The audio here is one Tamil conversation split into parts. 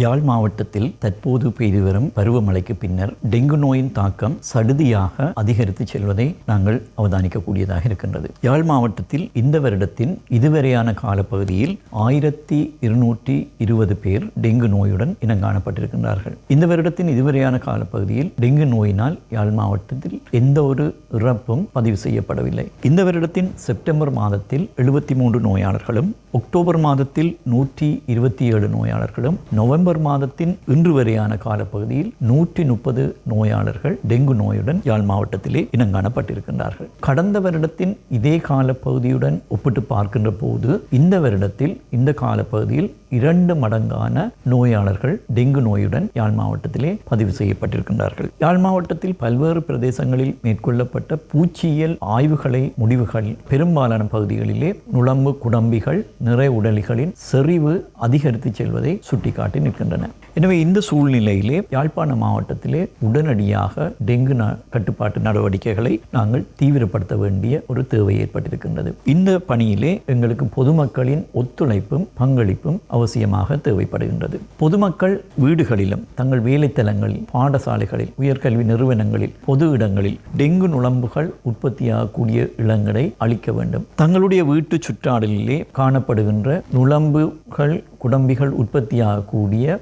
யாழ் மாவட்டத்தில் தற்போது பெய்து வரும் பருவமழைக்கு பின்னர் டெங்கு நோயின் தாக்கம் சடுதியாக அதிகரித்து செல்வதை நாங்கள் அவதானிக்கக்கூடியதாக இருக்கின்றது. யாழ் மாவட்டத்தில் இந்த வருடத்தின் இதுவரையான காலப்பகுதியில் ஆயிரத்தி இருநூற்றி இருபது பேர் டெங்கு நோயுடன் இனங்காணப்பட்டிருக்கின்றார்கள். இந்த வருடத்தின் இதுவரையான காலப்பகுதியில் டெங்கு நோயினால் யாழ் மாவட்டத்தில் எந்த ஒரு இறப்பும் பதிவு செய்யப்படவில்லை. இந்த வருடத்தின் செப்டம்பர் மாதத்தில் எழுபத்தி மூன்று நோயாளர்களும் அக்டோபர் மாதத்தில் நூற்றி இருபத்தி ஏழு நோயாளர்களும் நவம்பர் மாதத்தின் இன்று வரையான காலப்பகுதியில் நூற்றி முப்பது நோயாளர்கள் டெங்கு நோயுடன் யாழ் மாவட்டத்திலே இனங்காணப்பட்டிருக்கின்றார்கள் கடந்த வருடத்தின் இதே காலப்பகுதியுடன் ஒப்பிட்டு பார்க்கின்ற போது இந்த வருடத்தில் இந்த காலப்பகுதியில் இரண்டு மடங்கான நோயாளர்கள் டெங்கு நோயுடன் யாழ் மாவட்டத்திலே பதிவு செய்யப்பட்டிருக்கின்றார்கள். யாழ் மாவட்டத்தில் பல்வேறு பிரதேசங்களில் மேற்கொள்ளப்பட்ட பூச்சியியல் ஆய்வுகளை முடிவுகள் பெரும்பாலான பகுதிகளிலே நுழம்பு குடம்பிகள் நிறை உடலிகளின் செறிவு அதிகரித்து செல்வதை சுட்டிக்காட்டி நிற்கின்றன எனவே இந்த சூழ்நிலையிலே யாழ்ப்பாண மாவட்டத்திலே உடனடியாக டெங்கு கட்டுப்பாட்டு நடவடிக்கைகளை நாங்கள் தீவிரப்படுத்த வேண்டிய ஒரு தேவை ஏற்பட்டிருக்கின்றது. இந்த பணியிலே எங்களுக்கு பொதுமக்களின் ஒத்துழைப்பும் பங்களிப்பும் அவசியமாக தேவைப்படுகின்றது. பொதுமக்கள் வீடுகளிலும் தங்கள் வேலைத்தலங்களில் பாடசாலைகளில் உயர்கல்வி நிறுவனங்களில் பொது இடங்களில் டெங்கு நுழம்புகள் உற்பத்தியாகக்கூடிய இளங்களை அளிக்க வேண்டும். தங்களுடைய வீட்டு சுற்றாடலிலே காணப்படுகின்ற நுழம்புகள் குடம்பிகள் உற்பத்தியாகக்கூடிய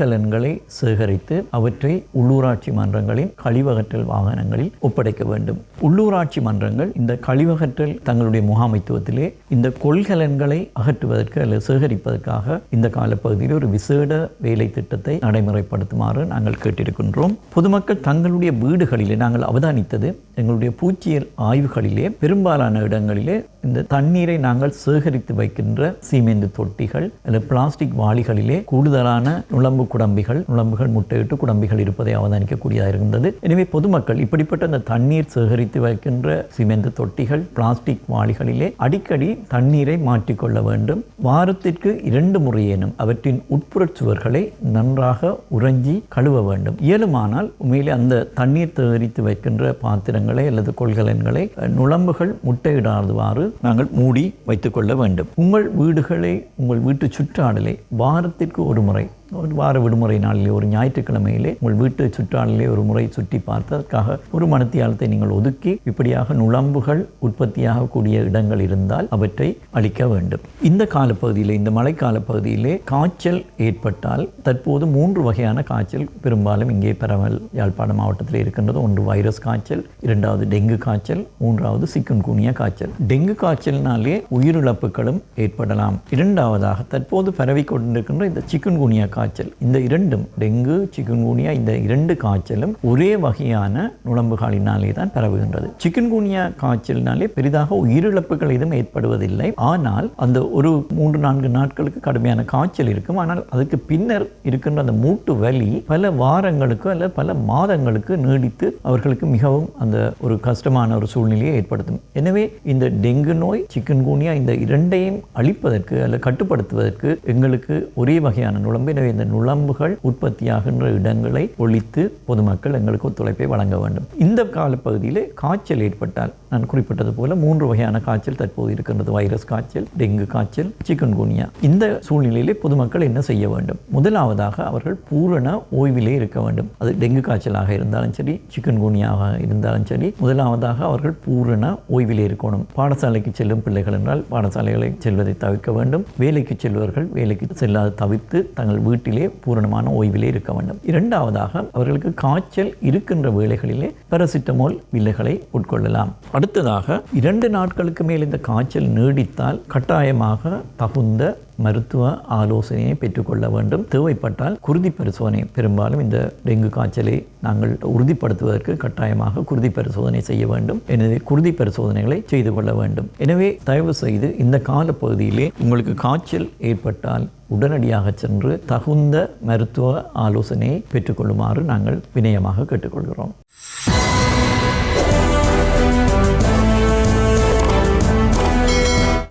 கொள்கலன்களை சேகரித்து அவற்றை உள்ளூராட்சி மன்றங்களின் கழிவகற்றல் வாகனங்களில் ஒப்படைக்க வேண்டும். உள்ளூராட்சி மன்றங்கள் இந்த கழிவகற்றல் தங்களுடைய முகாமைத்துவத்திலே இந்த கொள்கலன்களை அகற்றுவதற்கு அல்லது சேகரிப்பதற்காக இந்த காலப்பகுதியில் ஒரு விசேட வேலை திட்டத்தை நடைமுறைப்படுத்துமாறு நாங்கள் கேட்டிருக்கின்றோம். பொதுமக்கள் தங்களுடைய வீடுகளிலே நாங்கள் அவதானித்தது எங்களுடைய பூச்சியல் ஆய்வுகளிலே பெரும்பாலான இடங்களிலே இந்த தண்ணீரை நாங்கள் சேகரித்து வைக்கின்ற சீமெந்து தொட்டிகள் அல்லது பிளாஸ்டிக் வாளிகளிலே கூடுதலான நுழம்பு குடம்பிகள் நுழம்புகள் முட்டையிட்டு குடம்பிகள் இருப்பதை அவதானிக்கக்கூடியதாக இருந்தது எனவே பொதுமக்கள் இப்படிப்பட்ட அந்த தண்ணீர் சேகரித்து வைக்கின்ற சிமெண்ட் தொட்டிகள் பிளாஸ்டிக் வாளிகளிலே அடிக்கடி தண்ணீரை மாற்றிக்கொள்ள வேண்டும். வாரத்திற்கு இரண்டு முறையேனும் அவற்றின் உட்புறச் சுவர்களை நன்றாக உறைஞ்சி கழுவ வேண்டும். இயலுமானால் உண்மையிலே அந்த தண்ணீர் சேகரித்து வைக்கின்ற பாத்திரங்களை அல்லது கொள்கலன்களை நுழம்புகள் முட்டையிடாதவாறு நாங்கள் மூடி வைத்துக்கொள்ள வேண்டும். உங்கள் வீடுகளை உங்கள் வீட்டு சுற்றாடலை வாரத்திற்கு ஒரு முறை ஒரு வார விடுமுறை நாளிலே ஒரு ஞாயிற்றுக்கிழமையிலே உங்கள் வீட்டு சுற்றாளிலே ஒரு முறை சுற்றி பார்த்ததற்காக ஒரு மனத்தியாலத்தை நீங்கள் ஒதுக்கி இப்படியாக நுழம்புகள் உற்பத்தியாகக்கூடிய இடங்கள் இருந்தால் அவற்றை அளிக்க வேண்டும். இந்த காலப்பகுதியிலே இந்த மழைக்கால பகுதியிலே காய்ச்சல் ஏற்பட்டால் தற்போது மூன்று வகையான காய்ச்சல் பெரும்பாலும் இங்கே பரவல் யாழ்ப்பாணம் மாவட்டத்தில் இருக்கின்றது. ஒன்று வைரஸ் காய்ச்சல் இரண்டாவது டெங்கு காய்ச்சல் மூன்றாவது சிக்கன் குனியா காய்ச்சல். டெங்கு காய்ச்சல்னாலே உயிரிழப்புகளும் ஏற்படலாம். இரண்டாவதாக தற்போது பரவி கொண்டிருக்கின்ற இந்த சிக்கன் குனியா காய்ச்சல். இந்த இரண்டும் டெங்கு சிக்கன்குனியா இந்த இரண்டு காய்ச்சலும் ஒரே வகையான நுழம்புகளினாலே தான் பரவுகின்றது. சிக்கன்குனியா காய்ச்சலினாலே பெரிதாக உயிரிழப்புகள் எதுவும் ஏற்படுவதில்லை. ஆனால் அந்த ஒரு மூன்று நான்கு நாட்களுக்கு கடுமையான காய்ச்சல் இருக்கும். ஆனால் அதுக்கு பின்னர் இருக்கின்ற அந்த மூட்டு வலி பல வாரங்களுக்கு அல்லது பல மாதங்களுக்கு நீடித்து அவர்களுக்கு மிகவும் அந்த ஒரு கஷ்டமான ஒரு சூழ்நிலையை ஏற்படுத்தும். எனவே இந்த டெங்கு நோய் சிக்கன்குனியா இந்த இரண்டையும் அழிப்பதற்கு அல்ல கட்டுப்படுத்துவதற்கு எங்களுக்கு ஒரே வகையான நுழம்பு. எனவே இந்த நுழம்புகள் உற்பத்தியாகின்ற இடங்களை ஒழித்து பொதுமக்கள் எங்களுக்கு ஒத்துழைப்பை வழங்க வேண்டும். இந்த காலப்பகுதியில் காய்ச்சல் ஏற்பட்டால் நான் குறிப்பிட்டது போல மூன்று வகையான காய்ச்சல் தற்போது இருக்கின்றது. வைரஸ் காய்ச்சல் டெங்கு காய்ச்சல் சிக்கன்குனியா. இந்த சூழ்நிலையிலே பொதுமக்கள் என்ன செய்ய வேண்டும்? முதலாவதாக அவர்கள் பூரண ஓய்விலே இருக்க வேண்டும். அது டெங்கு காய்ச்சலாக இருந்தாலும் சரி சிக்கன்குனியாக இருந்தாலும் சரி முதலாவதாக அவர்கள் பூரண ஓய்விலே இருக்கணும். பாடசாலைக்கு செல்லும் பிள்ளைகள் என்றால் பாடசாலைகளை செல்வதை தவிர்க்க வேண்டும். வேலைக்கு செல்வர்கள் வேலைக்கு செல்லாது தவிர்த்து தங்கள் வீட்டு வீட்டிலே பூரணமான ஓய்விலே இருக்க வேண்டும். இரண்டாவதாக அவர்களுக்கு காய்ச்சல் இருக்கின்ற வேளைகளிலே பெரசிட்டமோல் வில்லைகளை உட்கொள்ளலாம். அடுத்ததாக இரண்டு நாட்களுக்கு மேல் இந்த காய்ச்சல் நீடித்தால் கட்டாயமாக தகுந்த மருத்துவ ஆலோசனையை பெற்றுக்கொள்ள வேண்டும். தேவைப்பட்டால் குருதி பரிசோதனை. பெரும்பாலும் இந்த டெங்கு காய்ச்சலை நாங்கள் உறுதிப்படுத்துவதற்கு கட்டாயமாக குருதி பரிசோதனை செய்ய வேண்டும். எனவே குருதி பரிசோதனைகளை செய்து கொள்ள வேண்டும். எனவே தயவு செய்து இந்த காலப்பகுதியிலே உங்களுக்கு காய்ச்சல் ஏற்பட்டால் உடனடியாக சென்று தகுந்த மருத்துவ ஆலோசனையை பெற்றுக்கொள்ளுமாறு நாங்கள் வினயமாக கேட்டுக்கொள்கிறோம்.